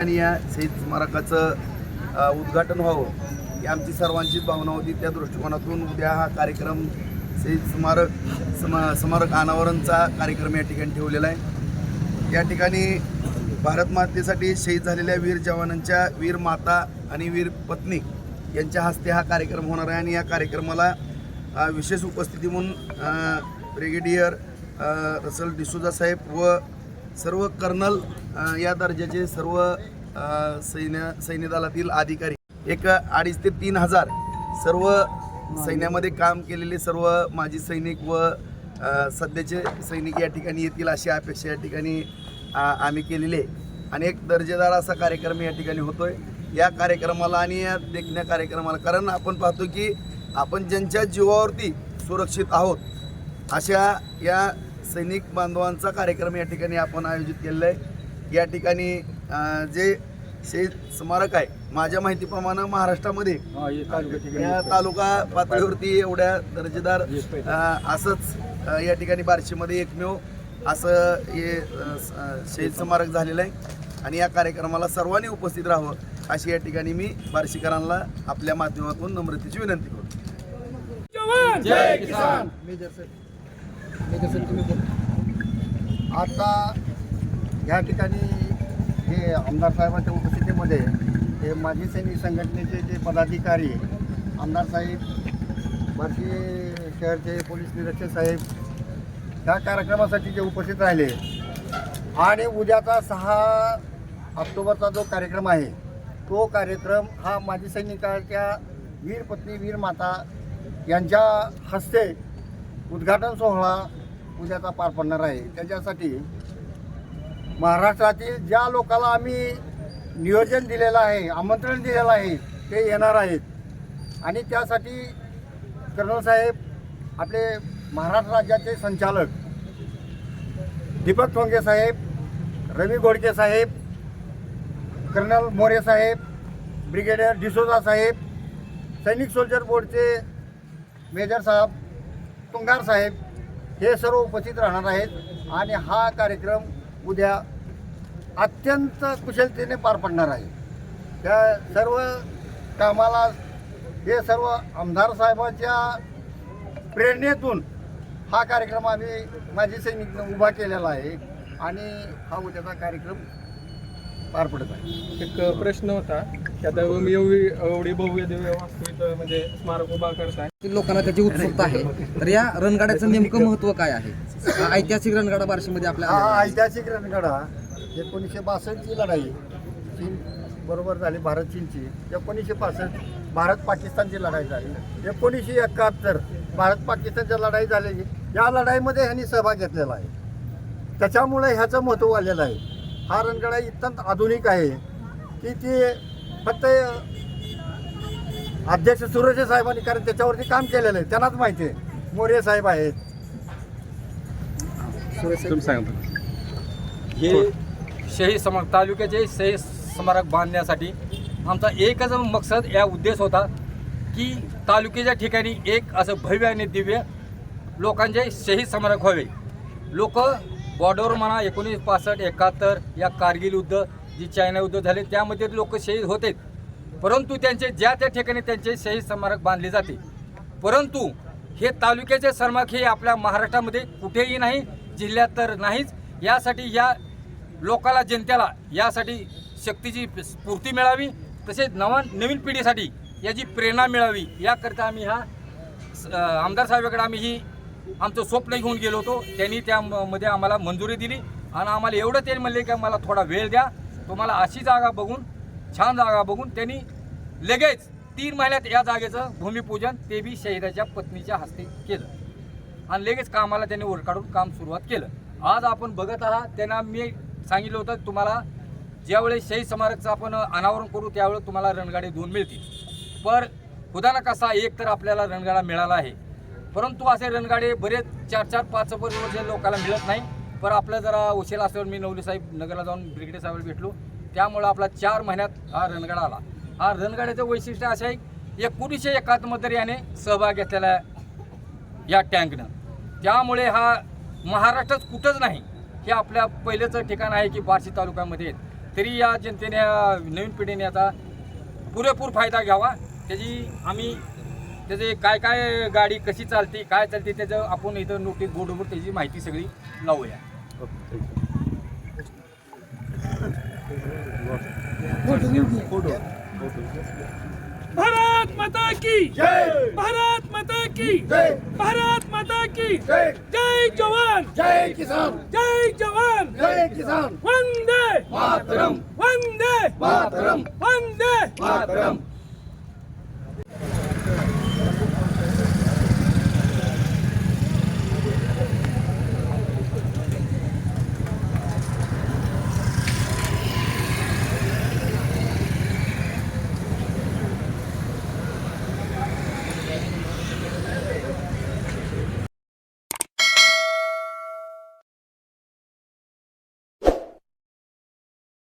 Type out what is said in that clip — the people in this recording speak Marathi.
आणि या शहीद स्मारकाचं उद्घाटन व्हावं ही आमची सर्वांचीच भावना होती. त्या दृष्टिकोनातून उद्या हा कार्यक्रम शहीद स्मारक समा स्मारक अनावरणचा कार्यक्रम या ठिकाणी ठेवलेला आहे. या ठिकाणी भारत मातेसाठी शहीद झालेल्या वीर जवानांच्या वीर माता आणि वीर पत्नी यांच्या हस्ते हा कार्यक्रम होणार आहे आणि या कार्यक्रमाला विशेष उपस्थिती म्हणून ब्रिगेडियर रसल डिसुजा साहेब व सर्व कर्नल या दर्जाचे सर्व सैन्य सैन्य दलातील अधिकारी एक अडीच ते तीन हजार सर्व सैन्यामध्ये काम केलेले सर्व माजी सैनिक व सध्याचे सैनिक या ठिकाणी येतील अशी अपेक्षा या ठिकाणी आम्ही केलेली आहे. आणि एक दर्जेदार असा कार्यक्रम या ठिकाणी होतोय. या कार्यक्रमाला आणि या देखण्या कार्यक्रमाला कारण आपण पाहतो की आपण ज्यांच्या जीवावरती सुरक्षित आहोत अशा या सैनिक बांधवांचा कार्यक्रम या ठिकाणी आपण आयोजित केलेला आहे. या ठिकाणी जे शहीद स्मारक आहे माझ्या माहितीप्रमाणे महाराष्ट्रामध्ये या तालुका पातळीवरती एवढ्या दर्जेदार असंच या ठिकाणी बार्शीमध्ये एकमेव असं हे शहीद स्मारक झालेलं आहे. आणि या कार्यक्रमाला सर्वांनी उपस्थित राहावं अशी या ठिकाणी मी बार्शीकरांना आपल्या माध्यमातून नम्रतेची विनंती करतो. जय तुम्ही आता ह्या ठिकाणी हे आमदार साहेबांच्या उपस्थितीमध्ये हे माजी सैनिक संघटनेचे जे पदाधिकारी आमदार साहेब बार्शी शहरचे पोलीस निरीक्षक साहेब ह्या कार्यक्रमासाठी जे उपस्थित राहिले. आणि उद्याचा सहा ऑक्टोबरचा जो कार्यक्रम आहे तो कार्यक्रम हा माजी सैनिकाच्या वीर पत्नी वीर माता यांच्या हस्ते उद्घाटन सोहळा उद्याचा पार पडणार आहे. त्याच्यासाठी महाराष्ट्रातील ज्या लोकाला आम्ही नियोजन दिलेलं आहे आमंत्रण दिलेलं आहे ते येणार आहेत. आणि त्यासाठी कर्नल साहेब आपले महाराष्ट्र राज्याचे संचालक दीपक ठोंगे साहेब रवी गोडके साहेब कर्नल मोरे साहेब ब्रिगेडियर डिसोजा साहेब सैनिक सोल्जर बोर्डचे मेजर साहेब तुंगार साहेब हे सर्व उपस्थित राहणार आहेत आणि हा कार्यक्रम उद्या अत्यंत कुशलतेने पार पडणार आहे. त्या सर्व कामाला हे सर्व आमदार साहेबाच्या प्रेरणेतून हा कार्यक्रम आम्ही माझी सैनिक उभा केलेला आहे आणि हा उद्याचा कार्यक्रम पार पडत आहे. एक प्रश्न होता की आता मी एवढी एवढी भव्य दिव्य वास्तविक म्हणजे स्मारक उभा करताय. लोकांना त्याची उत्सुकता आहे. तर या रणगाड्याचं नेमकं महत्त्व काय आहे? हा ऐतिहासिक रणगाडा बार्शीमध्ये आपल्या हा. ऐतिहासिक रणगाडा एकोणीसशे बासष्टची लढाई चीन बरोबर झाली भारत चीनची. एकोणीसशे पासष्ट भारत पाकिस्तानची लढाई झाली. एकोणीसशे एकाहत्तर भारत पाकिस्तानच्या लढाई झालेली. या लढाईमध्ये ह्यांनी सहभाग घेतलेला आहे. त्याच्यामुळे ह्याचं महत्त्व आलेलं आहे. हा रणगाडा इतंत आधुनिक आहे की ते फक्त अध्यक्ष सुरेश साहेबांनी कारण त्याच्यावरती काम केलेलं आहे. त्यांनाच माहिती आहे. मोरे साहेब आहेत. हे शहीद स्मारक तालुक्याचे शहीद स्मारक बांधण्यासाठी आमचा एकच मकसद या उद्देश होता की तालुक्याच्या ठिकाणी एक असं भव्य आणि दिव्य लोकांचे शहीद स्मारक व्हावे. लोक बॉर्डरवर म्हणा एकोणीस पासष्ट एकाहत्तर या कारगिल युद्ध जी चायना युद्ध झाले त्यामध्ये लोक शहीद होते परंतु त्यांचे ज्या त्या ठिकाणी त्यांचे शहीद स्मारक बांधले जाते परंतु हे तालुक्याचे स्मारक हे आपल्या महाराष्ट्रामध्ये कुठेही नाही जिल्ह्यात तर नाहीच. यासाठी या लोकाला जनतेला यासाठी शक्तीची स्फूर्ती मिळावी तसेच नवा नवीन पिढीसाठी याची प्रेरणा मिळावी. याकरिता आम्ही हा स- आमदार साहेबाकडे आम्ही ही आमचं स्वप्न घेऊन गेलो होतो. त्यांनी त्यामध्ये आम्हाला मंजुरी दिली. आणि आम्हाला एवढं ते म्हणले की मला थोडा वेळ द्या. तुम्हाला अशी जागा बघून छान जागा बघून त्यांनी लगेच तीन महिन्यात या जागेचं भूमिपूजन ते बी शहीदाच्या पत्नीच्या हस्ते केलं. आणि लगेच कामाला त्यांनी वर काढून काम सुरुवात केलं. आज आपण बघत आहात त्यांना मी सांगितलं होतं तुम्हाला ज्यावेळेस शहीद स्मारकचं आपण अनावरण करू त्यावेळेस तुम्हाला रणगाडे दोन मिळतील. पर खुदा ना कसा एक तर आपल्याला रणगाडा मिळाला आहे. परंतु असे रणगाडे बरेच चार चार पाच पाच वर्ष लोकांना मिळत नाही. पण आपलं जरा उशीर असल्यावर मी नवली साहेब नगरला जाऊन ब्रिगेडियर साहेब भेटलो. त्यामुळं आपला चार महिन्यात हा रणगाडा आला. हा रणगाड्याचं वैशिष्ट्य असं आहे एकोणीसशे एकाहत्तरमध्ये याने सहभाग घेतलेला आहे या टँकनं. त्यामुळे हा महाराष्ट्रात कुठंच नाही हे आपल्या पहिलेचं ठिकाण आहे की बार्शी तालुक्यामध्ये तरी या जनतेने नवीन पिढीने आता पुरेपूर फायदा घ्यावा. त्याची आम्ही त्याचे काय काय गाडी कशी चालते काय चालते त्याचं आपण इथं नोटीस बोर्डवर त्याची माहिती सगळी लावूया. भारत माता की भारत माता की भारत माता की जय जवान। जय किसान। जय जवान। जय किसान। वंदे। मातरम। वंदे। मातरम। वंदे। मातरम।